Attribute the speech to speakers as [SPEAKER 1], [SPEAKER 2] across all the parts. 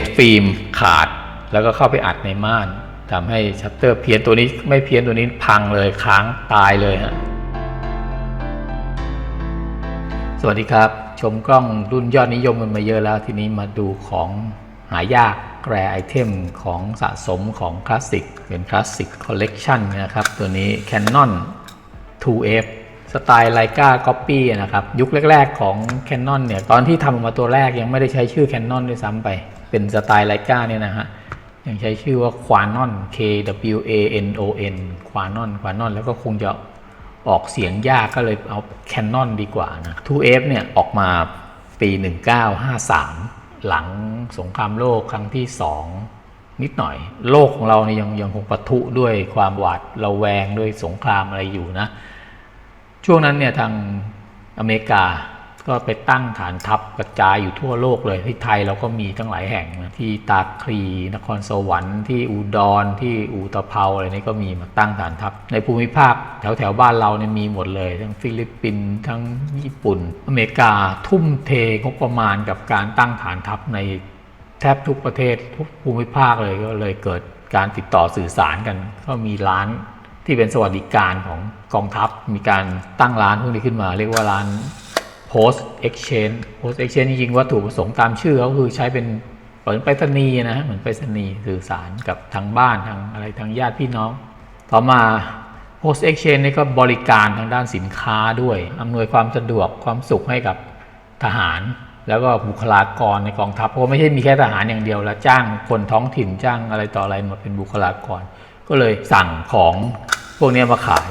[SPEAKER 1] ษฟิล์มขาด แล้วก็เข้าไปอัดในม่านทำให้ชัตเตอร์เพี้ยนตัวนี้ไม่เพี้ยนตัวนี้พังเลยค้างตายเลยฮะสวัสดีครับ ชมกล้องรุ่นยอดนิยมกันมาเยอะแล้วทีนี้มาดูของหายากแรไอเทมของสะสมของคลาสสิกเป็นคลาสสิกคอลเลกชันนะครับ ตัวนี้ Canon 2F สไตล์ไลกาก๊อปปี้นะครับ ยุคแรก ๆ ของ Canon เนี่ย ตอนที่ทำออกมาตัวแรกยังไม่ได้ใช้ชื่อ Canon ด้วยซ้ำไป เป็นสไตล์ไลกาเนี่ยนะฮะยังใช้ชื่อว่า Quanon K W A N O N Quanon Quanon แล้วก็คงจะออกเสียงยากก็เลยเอา Canon ดีกว่านะ 2F เนี่ยออกมาปี 1953 หลังสงครามโลกครั้งที่ 2 นิดหน่อย โลกของเราเนี่ยยังยังคงปะทุด้วยความหวาดระแวงด้วยสงครามอะไรอยู่นะ ช่วงนั้นเนี่ยทางอเมริกา ก็ไปตั้งฐานทัพกระจายอยู่ทั่วโลกเลย ที่ไทยเราก็มีทั้งหลายแห่งนะที่ตากคลีนครสวรรค์ที่อุดรที่อุตภเปาอะไรนี่ก็มีมาตั้งฐานทัพ ในภูมิภาคแถวแถวบ้านเราเนี่ยมีหมดเลย ทั้งฟิลิปปินส์ทั้งญี่ปุ่น อเมริกาทุ่มเทงบประมาณกับการตั้งฐานทัพในแทบทุกประเทศทุกภูมิภาคเลยก็เลยเกิดการติดต่อสื่อสารกัน ก็มีร้านที่เป็นสวัสดิการของกองทัพมีการตั้งร้านพวกนี้ขึ้นมา เรียกว่าร้าน post exchange post exchange จริงๆวัตถุประสงค์ตามชื่อเขาคือใช้เป็นเหมือนไปรษณีย์นะฮะเหมือนไปรษณีย์สื่อสารกับทางบ้านทางอะไรทางญาติพี่น้อง ต่อมา post exchange นี่ก็บริการทางด้านสินค้าด้วยอำนวยความสะดวกความสุขให้กับทหาร แล้วก็บุคลากรในกองทัพเพราะไม่ใช่มีแค่ทหารอย่างเดียวแล้วจ้างคนท้องถิ่นจ้างอะไรต่ออะไรมาเป็นบุคลากร ก็เลยสั่งของพวกนี้มาขาย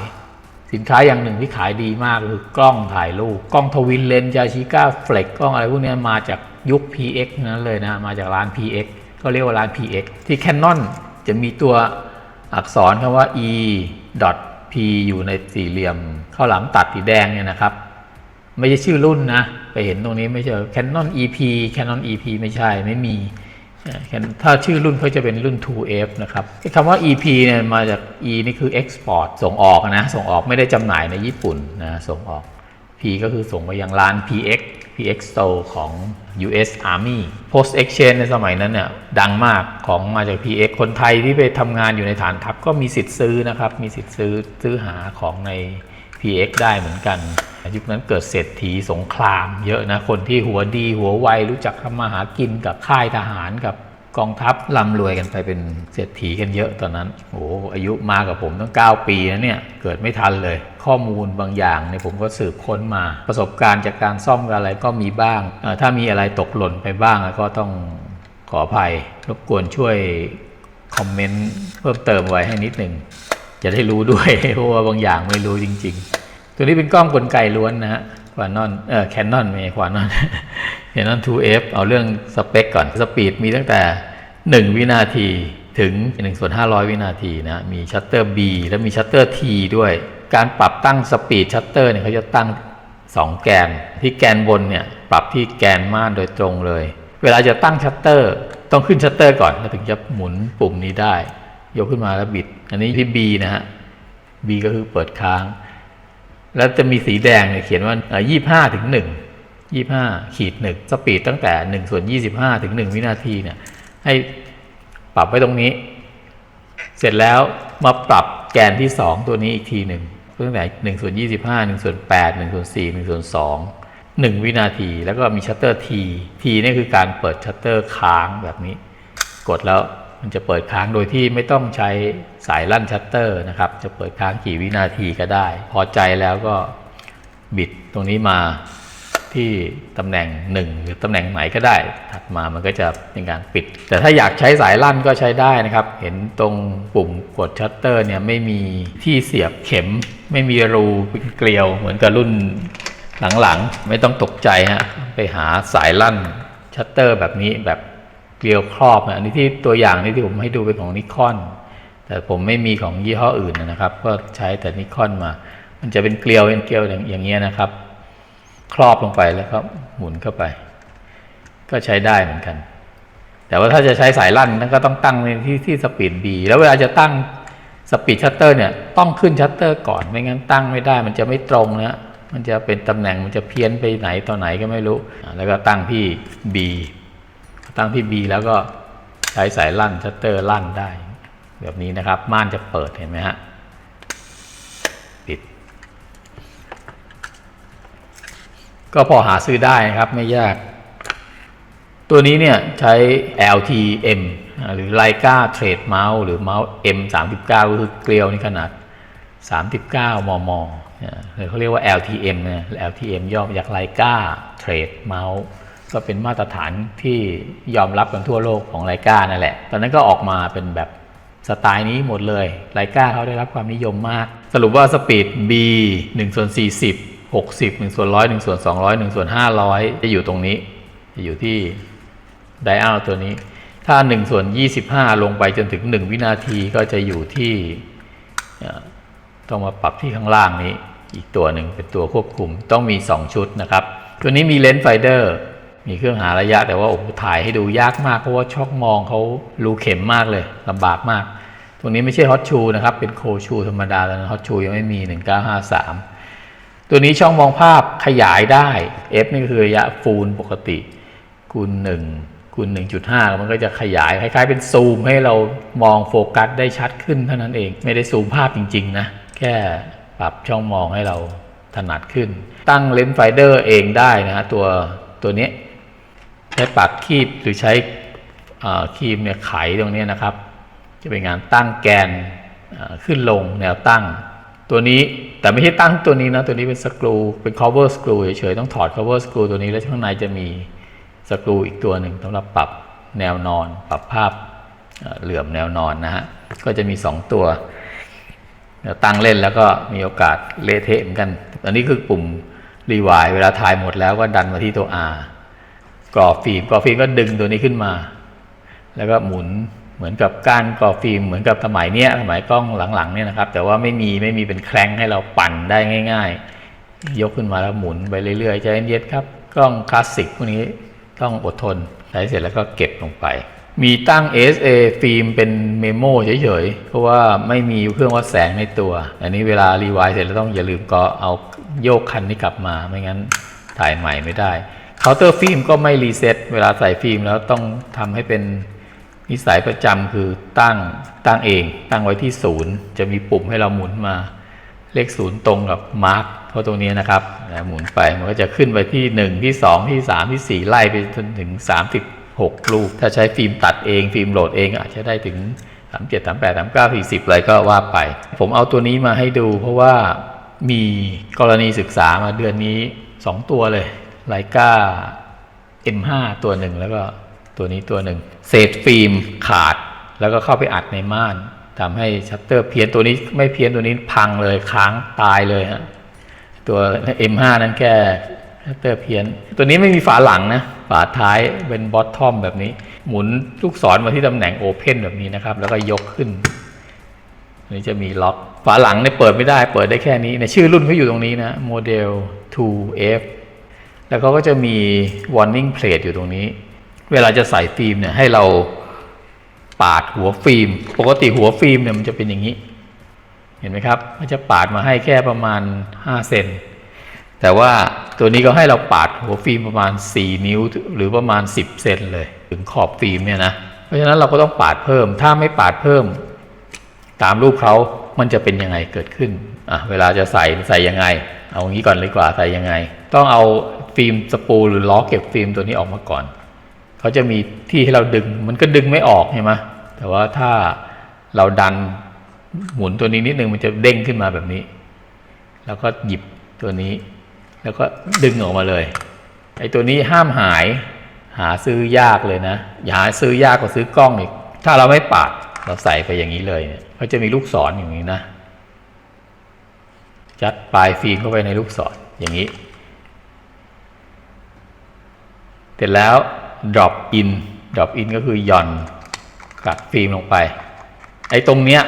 [SPEAKER 1] สินค้าอย่างหนึ่งที่ขายดีมากคือกล้องถ่ายรูปกล้องทวินเลนส์ยาชิก้าเฟล็กกล้องอะไรพวกนี้มาจากยุค PX นั้นเลยนะมาจากร้าน PX ก็เรียกว่าร้าน PX ที่ Canon จะมีตัวอักษรคำว่า e p อยู่ในสี่เหลี่ยมข้าวหลามตัดสีแดงเนี่ยนะครับ ไม่ใช่ชื่อรุ่นนะ ไปเห็นตรงนี้ไม่ใช่ Canon EP Canon EP ไม่ใช่ไม่มี ถ้าชื่อรุ่นเขาจะเป็นรุ่น 2F นะครับคำว่า EP เนี่ยมาจาก E นี่คือ export ส่งออกนะ ส่งออกไม่ได้จำหน่ายในญี่ปุ่นนะ ส่งออก P ก็คือส่งไปยังร้าน PX PX Store ของ US Army Post Exchange ในสมัยนั้นเนี่ยดังมากของมาจาก PX คนไทยที่ไปทำงานอยู่ในฐานทัพก็มีสิทธิ์ซื้อนะครับ มีสิทธิ์ซื้อซื้อหาของใน PX ได้เหมือนกัน ยุคนั้นเกิดเศรษฐีสงคราม เยอะนะคนที่หัวดีหัวไวรู้จักทำมาหากินกับค่ายทหารกับกองทัพร่ำรวยกันไปเป็นเศรษฐีกันเยอะตอนนั้นโอ้อายุมากับผมตั้ง 9 ปีนะเนี่ย เกิดไม่ทันเลย ข้อมูลบางอย่างเนี่ยผมก็สืบค้นมา ประสบการณ์จากการซ่อมอะไรก็มีบ้าง ถ้ามีอะไรตกหล่นไปบ้างก็ต้องขออภัย รบกวนช่วยคอมเมนต์เพิ่มเติมไว้ให้นิดหนึ่งจะได้รู้ด้วยเพราะว่าบางอย่างไม่รู้จริง ๆ ตัวนี้เป็นกล้องกลไกล้วนนะฮะควานอนเออแคนนอนไม่ควานอนแคนนอน 2F เอาเรื่องสเปคก่อนสปีดมีตั้งแต่ 1 วินาทีถึง1ส่วน500 วินาทีนะมีชัตเตอร์ B แล้วมีชัตเตอร์ T ด้วย การปรับตั้งสปีดชัตเตอร์เนี่ยเขาจะตั้ง 2 แกน ที่แกนบนเนี่ยปรับที่แกนม่านโดยตรงเลย เวลาจะตั้งชัตเตอร์ต้องขึ้นชัตเตอร์ก่อนแล้วถึงจะหมุนปุ่มนี้ได้ ยกขึ้นมาแล้วบิด อันนี้ที่ B นะฮะ B ก็คือเปิดค้าง แล้วจะมีสีแดงเนี่ยเขียนว่ายี่ห้าถึงหนึ่งยี่ห้าขีดหนึ่งสปีดตั้งแต่หนึ่งส่วนยี่สิบห้าถึงหนึ่งวินาทีเนี่ยให้ปรับไว้ตรงนี้ เสร็จแล้วมาปรับแกนที่สองตัวนี้อีกทีหนึ่งตั้งแต่หนึ่งส่วนยี่สิบห้าหนึ่งส่วนแปดหนึ่งส่วนสี่หนึ่งส่วนสองหนึ่งวินาที แล้วก็มีชัตเตอร์ทีทีนี่คือการเปิดชัตเตอร์ค้างแบบนี้ กดแล้ว มันจะเปิดค้างโดยที่ไม่ต้องใช้สายลั่นชัตเตอร์นะครับ จะเปิดค้างกี่วินาทีก็ได้ พอใจแล้วก็บิดตรงนี้มาที่ตำแหน่ง 1 หรือตำแหน่งไหนก็ได้ ถัดมามันก็จะเป็นการปิด แต่ถ้าอยากใช้สายลั่นก็ใช้ได้นะครับ เห็นตรงปุ่มกดชัตเตอร์เนี่ยไม่มีที่เสียบเข็ม ไม่มีรูเป็นเกลียว เหมือนกับรุ่นหลังๆ ไม่ต้องตกใจฮะไปหาสายลั่นชัตเตอร์แบบนี้แบบ เกลียวครอบอันนี้ที่ตัวอย่างนี้ที่ผมให้ดูเป็นของนิคอนแต่ผมไม่มีของยี่ห้ออื่นนะครับ ก็ใช้แต่นิคอนมา มันจะเป็นเกลียวเป็นเกลียวอย่างเงี้ยนะครับ ครอบลงไปแล้วก็หมุนเข้าไป ก็ใช้ได้เหมือนกัน แต่ว่าถ้าจะใช้สายลั่นนั้นก็ต้องตั้งในที่ที่สปีดบีแล้วเวลาจะตั้งสปีดชัตเตอร์เนี่ยต้องขึ้นชัตเตอร์ก่อนไม่งั้นตั้งไม่ได้ มันจะไม่ตรงนะมันจะเป็นตำแหน่งมันจะเพี้ยนไปไหนต่อไหนก็ไม่รู้ แล้วก็ตั้งที่ B ตั้งที่ B แล้วก็ใช้สายลั่นชัตเตอร์ลั่นได้ แบบนี้นะครับ ม่านจะเปิดเห็นไหมฮะ ปิด ก็พอหาซื้อได้ครับไม่ยาก ตัวนี้เนี่ยใช้ LTM หรือ Leica Trade Mouse หรือเมาส์ M39 ก็คือเกลียวนี่ขนาด 39 มมอ่าหรือเขาเรียกว่า LTM นะ LTM ย่อมาจาก Leica Trade Mouse ก็เป็นมาตรฐานที่ยอมรับกันทั่วโลกของ Leica นั่นแหละ ตอนนั้นก็ออกมาเป็นแบบสไตล์นี้หมดเลย Leica เขาได้รับความนิยมมาก สรุปว่าสปีด B 1ส่วน40 60 1ส่วน100 1ส่วน200 1ส่วน500 จะอยู่ตรงนี้ จะอยู่ที่ไดอัลตัวนี้ ถ้า1ส่วน25 ลงไปจนถึง 1 วินาทีก็จะอยู่ที่ต้องมาปรับที่ข้างล่างนี้ อีกตัวหนึ่งเป็นตัวควบคุม ต้องมี 2 ชุดนะครับ ตัวนี้มีเลนส์ไฟเดอร์ มีเครื่องหาระยะแต่ว่าโอ้โหถ่ายให้ดูยากมากเพราะว่าช่องมองเขารูเข็มมากเลยลำบากมาก ตรงนี้ไม่ใช่ฮอตชูนะครับ เป็นโคชูธรรมดาแล้วฮอตชูยังไม่มี 1953 ตัวนี้ช่องมองภาพขยายได้ f นี่คือระยะฟูลปกติคูณ1คูณ1.5 มันก็จะขยายคล้ายๆ เป็นซูมให้เรามองโฟกัสได้ชัดขึ้นเท่านั้นเอง ไม่ได้ซูมภาพจริงๆนะแค่ปรับช่องมองให้เราถนัดขึ้น ตั้งเลนส์ไฟเดอร์เองได้นะฮะตัวตัวนี้ ช้ปากคีบหรือใช้คีบเนี่ยไขตรงนี้นะครับ จะเป็นงานตั้งแกนขึ้นลงแนวตั้ง ตัวนี้แต่ไม่ใช่ตั้งตัวนี้นะตัวนี้เป็นสกรูเป็น cover screw เฉยๆต้องถอด cover screw ตัวนี้แล้วข้างในจะมีสกรูอีกตัวหนึ่งสำหรับปรับแนวนอน ปรับภาพเหลื่อมแนวนอนนะฮะก็จะมี 2 ตัวเดี๋ยวตั้งเล่นแล้วก็มีโอกาสเละเทะเหมือนกัน อันนี้คือปุ่มรีวายเวลาถ่ายหมดแล้วก็ดันมาที่ตัว R กรอบฟิล์มกรอบฟิล์มก็ดึงตัวนี้ขึ้นมา แล้วก็หมุนเหมือนกับก้านกรอบฟิล์มเหมือนกับสมัยเนี้ยสมัยกล้องหลังๆเนี่ยนะครับ แต่ว่าไม่มีไม่มีเป็นแครงให้เราปั่นได้ง่าย ๆ ยกขึ้นมาแล้วหมุนไปเรื่อยๆใจเย็นๆครับกล้องคลาสสิกพวกนี้ต้องอดทนใช้เสร็จแล้วก็เก็บลงไป มีตั้ง SA ฟิล์มเป็นเมโมเฉยๆ เพราะว่าไม่มีเครื่องวัดแสงในตัว อันนี้เวลารีไวซ์เสร็จแล้วต้องอย่าลืมก็เอาโยกคันนี้กลับมา ไม่งั้นถ่ายใหม่ไม่ได้าน์เตอร์ฟิล์มก็ไม่รีเซ็ตเวลาใส่ฟิล์มแล้วต้องทำให้เป็นนิสัยประจำคือตั้งตั้งเอง ตั้งไว้ที่ศูนย์จะมีปุ่มให้เราหมุนมาเลขศูนย์ตรงกับมาร์กเพราะตรงนี้นะครับหมุนไปมันก็จะขึ้นไปที่ 1 ที่ 2 ที่ 3 ที่ 4 ไล่ไปจนถึง 36ลูกถ้าใช้ฟิล์มตัดเองฟิล์มโหลดเองอาจจะได้ถึง 37 38 39 40 อะไรก็ว่าไป ผมเอาตัวนี้มาให้ดู เพราะว่ามีกรณีศึกษามาเดือนนี้ 2 ตัวเลย ไลกา M5 ตัวหนึ่งแล้วก็ตัวนี้ตัวหนึ่งเศษฟิล์มขาดแล้วก็เข้าไปอัดในม่านทำให้ชัตเตอร์เพี้ยนตัวนี้ไม่เพี้ยนตัวนี้พังเลยค้างตายเลยฮะตัว M5 นั้นแค่ชัตเตอร์เพี้ยน ตัวนี้ไม่มีฝาหลังนะฝาท้ายเป็นบอททอมแบบนี้ หมุนลูกศรมาที่ตำแหน่งโอเพนแบบนี้นะครับ แล้วก็ยกขึ้นนนี้จะมีล็อกฝาหลังเนี่ยเปิดไม่ได้เปิดได้แค่นี้ในชื่อรุ่นเขาอยู่ตรงนี้นะโมเดล 2F แล้วเขาก็จะมี warning plate อยู่ตรงนี้ เวลาจะใส่ฟิล์มเนี่ยให้เราปาดหัวฟิล์ม ปกติหัวฟิล์มเนี่ยมันจะเป็นอย่างนี้ เห็นไหมครับ มันจะปาดมาให้แค่ประมาณ 5 เซน แต่ว่าตัวนี้ก็ให้เราปาดหัวฟิล์มประมาณ 4 นิ้วหรือประมาณ 10 เซนเลย ถึงขอบฟิล์มเนี่ยนะ เพราะฉะนั้นเราก็ต้องปาดเพิ่ม ถ้าไม่ปาดเพิ่ม ตามรูปเขามันจะเป็นยังไงเกิดขึ้น อะ เวลาจะใส่ใส่ยังไง เอางี้ก่อนเลยกว่าใส่ยังไง ต้องเอา ฟิล์มสปูหรือล้อเก็บฟิล์มตัวนี้ออกมาก่อน เขาจะมีที่ให้เราดึง มันก็ดึงไม่ออกใช่ไหมแต่ว่าถ้าเราดันหมุนตัวนี้นิดนึงมันจะเด้งขึ้นมาแบบนี้ แล้วก็หยิบตัวนี้ แล้วก็ดึงออกมาเลย ไอ้ตัวนี้ห้ามหาย หาซื้อยากเลยนะ อย่าหาซื้อยากกว่าซื้อกล้องอีก ถ้าเราไม่ปาดเราใส่ไปอย่างนี้เลยเนี่ยเขาจะมีลูกศรอย่างนี้นะจัดปลายฟิล์มเข้าไปในลูกศรอย่างนี้ เสร็จแล้ว drop in drop in ก็คือหย่อนกัดฟิล์มลงไป ไอ้ตรงเนี้ย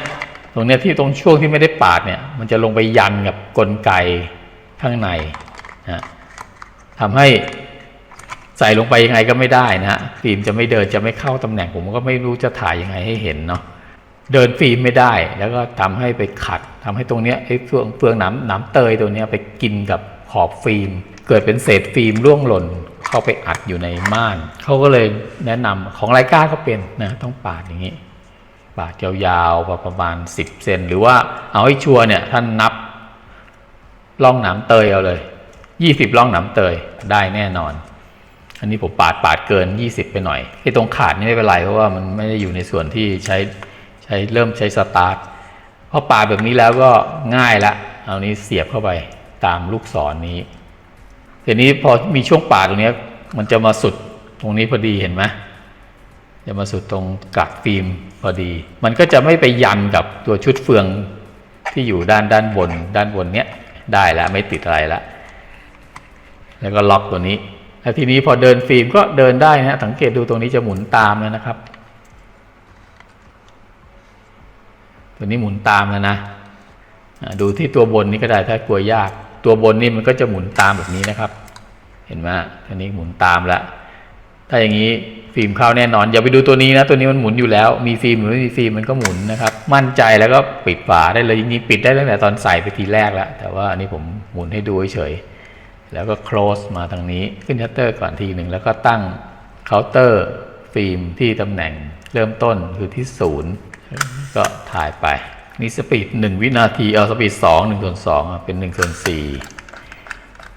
[SPEAKER 1] ตรงเนี้ยที่ตรงช่วงที่ไม่ได้ปาดเนี่ย มันจะลงไปยันกับกลไกข้างในนะทำให้ใส่ลงไปยังไงก็ไม่ได้นะฮะฟิล์มจะไม่เดินจะไม่เข้าตำแหน่งผมก็ไม่รู้จะถ่ายยังไงให้เห็นเนาะเดินฟิล์มไม่ได้ แล้วก็ทำให้ไปขัดทำให้ตรงเนี้ยไอ้เฟืองเฟืองน้ำน้ำเตยตัวเนี้ยไปกินกับขอบฟิล์ม เกิดเป็นเศษฟิล์มร่วงหล่น เข้าไปอัดอยู่ในม่าน เขาก็เลยแนะนำของไลกาก็เป็นนะต้องปาดอย่างนี้ ปาดยาวๆประมาณ 10เซนหรือว่าเอาให้ชัวร์เนี่ยท่านนับล่องหนามเตยเอาเลย 20ล่องหนามเตยได้แน่นอน อันนี้ผมปาดปาดเกิน 20 ไปหน่อยไอ้ตรงขาดนี่ไม่เป็นไรเพราะว่ามันไม่ได้อยู่ในส่วนที่ใช้ใช้เริ่มใช้สตาร์ทพอปาดแบบนี้แล้วก็ง่ายละเอานี้เสียบเข้าไปตามลูกศรนนี้ ทีนี้พอมีช่วงปาดตรงนี้มันจะมาสุดตรงนี้พอดีเห็นไหมจะมาสุดตรงกักฟิล์มพอดี มันก็จะไม่ไปยันกับตัวชุดเฟืองที่อยู่ด้านด้านบน ด้านบนเนี้ยได้แล้วไม่ติดอะไรแล้วแล้วก็ล็อกตัวนี้แล้วทีนี้พอเดินฟิล์มก็เดินได้นะสังเกตดูตรงนี้จะหมุนตามแล้วนะครับ ตัวนี้หมุนตามแล้วนะดูที่ตัวบนนี้ก็ได้ถ้ากลัวยาก ตัวบนนี่มันก็จะหมุนตามแบบนี้นะครับ เห็นไหมตัวนี้หมุนตามแล้วถ้าอย่างนี้ฟิล์มเข้าแน่นอน อย่าไปดูตัวนี้นะ ตัวนี้มันหมุนอยู่แล้ว มีฟิล์มหรือไม่มีฟิล์มมันก็หมุนนะครับ มั่นใจแล้วก็ปิดฝาได้เลยจริงๆปิดได้ตั้งแต่ตอนใส่ไปทีแรกแล้ว แต่ว่าอันนี้ผมหมุนให้ดูเฉยๆแล้วก็ close มาทางนี้ขึ้นชัตเตอร์ก่อนทีหนึ่งแล้วก็ตั้งเคาน์เตอร์ฟิล์มที่ตำแหน่งเริ่มต้นคือที่ศูนย์ก็ถ่ายไป นี่สปีดหนึ่งวินาทีเอาสปีดสองหนึ่งส่วนสองเป็นหนึ่งส่วนสี่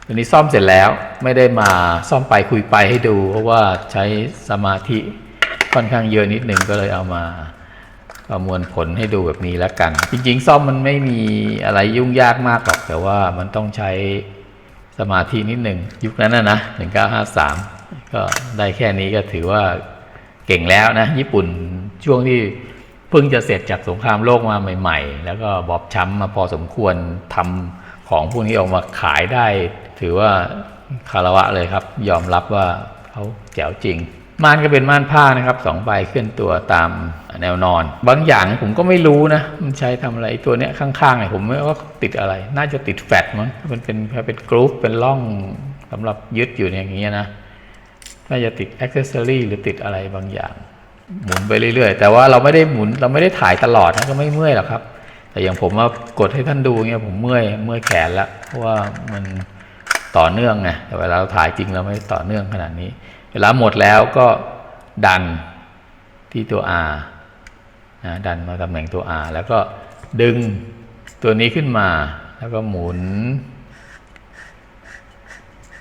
[SPEAKER 1] ตัวนี้ซ่อมเสร็จแล้วไม่ได้มาซ่อมไปคุยไปให้ดู เพราะว่าใช้สมาธิค่อนข้างเยอะนิดหนึ่งก็เลยเอามาประมวลผลให้ดูแบบนี้แล้วกัน จริงๆ ซ่อมมันไม่มีอะไรยุ่งยากมากหรอก แต่ว่ามันต้องใช้สมาธินิดหนึ่งยุคนั้นนะนะ1953 ก็ได้แค่นี้ก็ถือว่าเก่งแล้วนะ ญี่ปุ่นช่วงที่ พิ่งจะเสร็จจากสงครามโลกมาใหม่ๆ แล้วก็บอบช้ำมาพอสมควรทำของพวกนี้ออกมาขายได้ ถือว่าคารวะเลยครับ ยอมรับว่าเขาแจ๋วจริง ม่านก็เป็นม่านผ้านะครับสองใบเคลื่อนตัวตามแนวนอน บางอย่างผมก็ไม่รู้นะ มันใช้ทำอะไรตัวเนี้ยข้างๆเนี่ยผมไม่ว่าติดอะไร น่าจะติดแฟตมั้งมันเป็นเป็นกรูฟเป็นร่องสำหรับยึดอยู่อย่างเงี้ยนะน่าจะติดอ็อกเซอรี่หรือติดอะไรบางอย่าง หมุนไปเรื่อยๆ แต่ว่าเราไม่ได้หมุนเราไม่ได้ถ่ายตลอดนะก็ไม่เมื่อยหรอกครับ แต่อย่างผมว่ากดให้ท่านดูเงี้ยผมเมื่อยเมื่อยแขนแล้วเพราะว่ามันต่อเนื่องไงแต่เวลาเราถ่ายจริงเราไม่ต่อเนื่องขนาดนี้ เวลาหมดแล้วก็ดันที่ตัว R นะดันมาตำแหน่งตัว R แล้วก็ดึงตัวนี้ขึ้นมาแล้วก็หมุน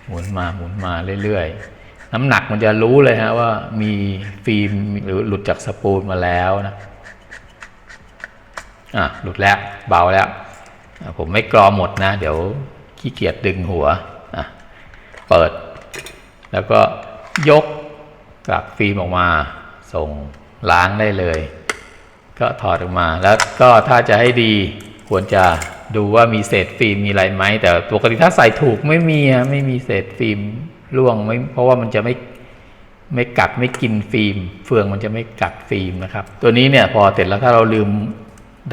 [SPEAKER 1] หมุนมาหมุนมาเรื่อยๆ น้ำหนักมันจะรู้เลยฮะว่ามีฟิล์มหรือหลุดจากสปูลมาแล้วนะอะหลุดแล้วเบาแล้ว ผมไม่กรอหมดนะ เดี๋ยวขี้เกียจดึงหัวอะเปิด แล้วก็ยกกลับฟิล์มออกมา ส่งล้างได้เลย ก็ถอดออกมา แล้วก็ถ้าจะให้ดีควรจะดูว่ามีเศษฟิล์มมีอะไรไหมแต่ปกติถ้าใส่ถูกไม่มีไม่มีเศษฟิล์ม ร่วงไม่เพราะว่ามันจะไม่ไม่กัดไม่กินฟิล์ม เฟืองมันจะไม่กัดฟิล์มนะครับ ตัวนี้เนี่ยพอเสร็จแล้วถ้าเราลืม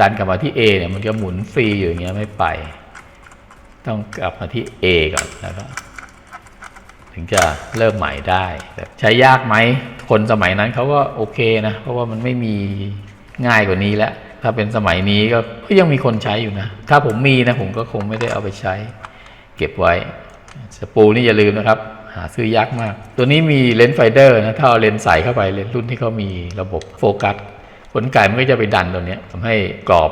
[SPEAKER 1] ดันกลับมาที่ A เนี่ยมันจะหมุนฟรีอยู่อย่างเงี้ยไม่ไป ต้องกลับมาที่ A ก่อนแล้วก็ถึงจะเริ่มใหม่ได้ใช้ยากไหมคนสมัยนั้นเขาก็โอเคนะ เพราะว่ามันไม่มีง่ายกว่านี้แล้ว ถ้าเป็นสมัยนี้ก็ก็ยังมีคนใช้อยู่นะ ถ้าผมมีนะผมก็คงไม่ได้เอาไปใช้ เก็บไว้สปูนี่อย่าลืมนะครับ หาซื้อยากมาก ตัวนี้มีเลนส์ไฟเดอร์นะถ้าเอาเลนส์ใส่เข้าไปเลนส์รุ่นที่เขามีระบบโฟกัสขนไก่มันก็จะไปดันตัวนี้ทำให้กรอบ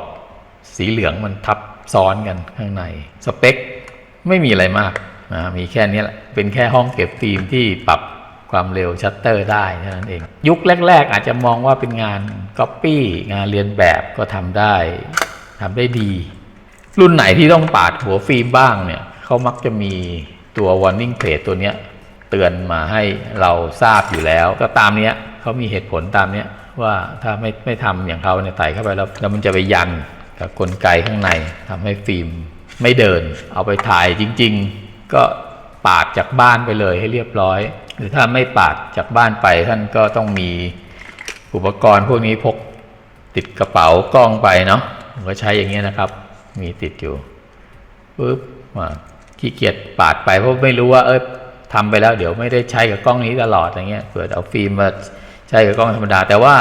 [SPEAKER 1] สีเหลืองมันทับซ้อนกันข้างใน สเปคไม่มีอะไรมากนะมีแค่นี้แหละ เป็นแค่ห้องเก็บฟิล์มที่ปรับความเร็วชัตเตอร์ได้เท่านั้นเอง ยุคแรก ๆ อาจจะมองว่าเป็นงานก๊อปปี้งานเรียนแบบก็ทำได้ทำได้ดี รุ่นไหนที่ต้องปาดหัวฟิล์มบ้างเนี่ยเขามักจะมี ตัว warning plate ตัวเนี้ยเตือนมาให้เราทราบอยู่แล้ว ก็ตามเนี้ยเขามีเหตุผลตามเนี้ยว่าถ้าไม่ไม่ทำอย่างเขาเนี่ยไต่เข้าไปแล้วแล้วมันจะไปยันกับกลไกข้างในทำให้ฟิล์มไม่เดิน เอาไปถ่ายจริง ๆ ก็ปาดจากบ้านไปเลยให้เรียบร้อย หรือถ้าไม่ปาดจากบ้านไปท่านก็ต้องมีอุปกรณ์พวกนี้พกติดกระเป๋ากล้องไปเนาะผมก็ใช้อย่างเงี้ยนะครับ มีติดอยู่ปุ๊บมา ขี้เกียจปาดไปเพราะไม่รู้ว่าเออทำไปแล้วเดี๋ยวไม่ได้ใช้กับกล้องนี้ตลอดอย่างเงี้ยเปิดเอาฟิล์มมาใช้กับกล้องธรรมดา แต่ว่า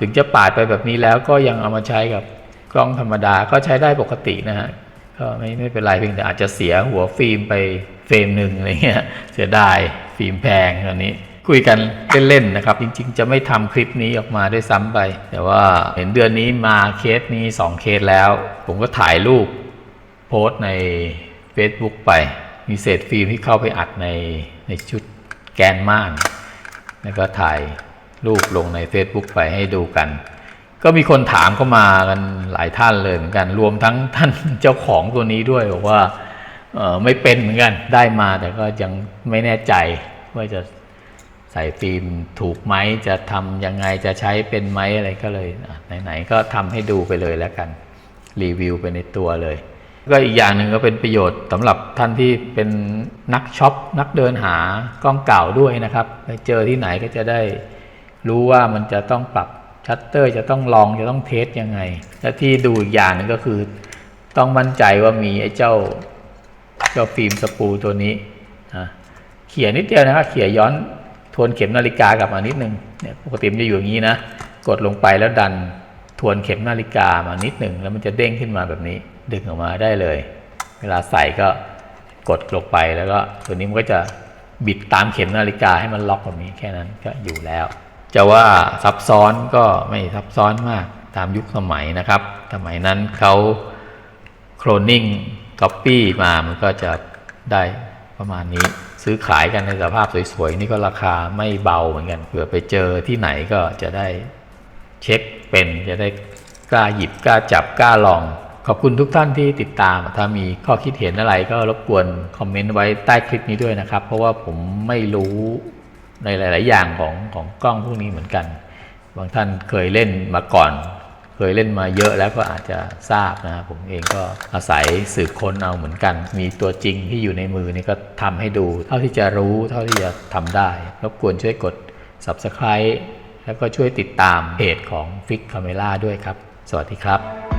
[SPEAKER 1] ถึงจะปาดไปแบบนี้แล้วก็ยังเอามาใช้กับกล้องธรรมดาก็ใช้ได้ปกตินะฮะก็ไม่ไม่เป็นไรเพียงแต่อาจจะเสียหัวฟิล์มไปเฟรมหนึ่งอะไรเงี้ยเสียดายฟิล์มแพงตอนนี้ คุยกันเล่นๆนะครับ จริง ๆ จะไม่ทำคลิปนี้ออกมาด้วยซ้ำไป แต่ว่าเห็นเดือนนี้มาเคสนี้2เคสแล้ว ผมก็ถ่ายรูปโพสต์ใน Facebook ไป มีเศษฟิล์มที่เข้าไปอัดในในชุดแกนม่าน แล้วก็ถ่ายรูปลงใน Facebook ไปให้ดูกัน ก็มีคนถามเข้ามากันหลายท่านเลยเหมือนกัน รวมทั้งท่านเจ้าของตัวนี้ด้วยบอกว่าเออไม่เป็นเหมือนกันได้มาแต่ก็ยังไม่แน่ใจว่าจะใส่ฟิล์มถูกไหมจะทำยังไงจะใช้เป็นไหมอะไรก็เลยไหนๆก็ทำให้ดูไปเลยแล้วกัน รีวิวไปในตัวเลย ก็อีกอย่างหนึ่งก็เป็นประโยชน์สำหรับท่านที่เป็นนักช็อปนักเดินหากล้องเก่าด้วยนะครับไปเจอที่ไหนก็จะได้รู้ว่ามันจะต้องปรับชัตเตอร์จะต้องลองจะต้องเทสยังไง และที่ดูอีกอย่างหนึ่งก็คือ ต้องมั่นใจว่ามีไอ้เจ้าเจ้าฟิล์มสปูตัวนี้นะเขี่ยนิดเดียวนะครับเขี่ยย้อนทวนเข็มนาฬิกากลับมานิดนึงเนี่ยปกติมันจะอยู่อย่างนี้นะ กดลงไปแล้วดันทวนเข็มนาฬิกามานิดหนึ่งแล้วมันจะเด้งขึ้นมาแบบนี้ ดึงออกมาได้เลย เวลาใส่ก็กดลงไปแล้วก็ตัวนี้มันก็จะบิดตามเข็มนาฬิกาให้มันล็อกแบบนี้แค่นั้นก็อยู่แล้ว จะว่าซับซ้อนก็ไม่ซับซ้อนมากตามยุคสมัยนะครับ สมัยนั้นเขาโคลนนิ่งก๊อปปี้มามันก็จะได้ประมาณนี้ซื้อขายกันในสภาพสวยๆ นี่ก็ราคาไม่เบาเหมือนกันเผื่อไปเจอที่ไหนก็จะได้เช็คเป็นจะได้กล้าหยิบกล้าจับกล้าลอง ขอบคุณทุกท่านที่ติดตาม ถ้ามีข้อคิดเห็นอะไรก็รบกวนคอมเมนต์ไว้ใต้คลิปนี้ด้วยนะครับ เพราะว่าผมไม่รู้ในหลาย ๆ อย่างของของกล้องพวกนี้เหมือนกัน บางท่านเคยเล่นมาก่อน เคยเล่นมาเยอะแล้วก็อาจจะทราบนะครับผมเองก็อาศัยสืบค้นเอาเหมือนกัน มีตัวจริงที่อยู่ในมือนี่ก็ทำให้ดู เท่าที่จะรู้เท่าที่จะทำได้ รบกวนช่วยกด subscribe แล้วก็ช่วยติดตามเพจของ Fix Camera ด้วยครับ สวัสดีครับ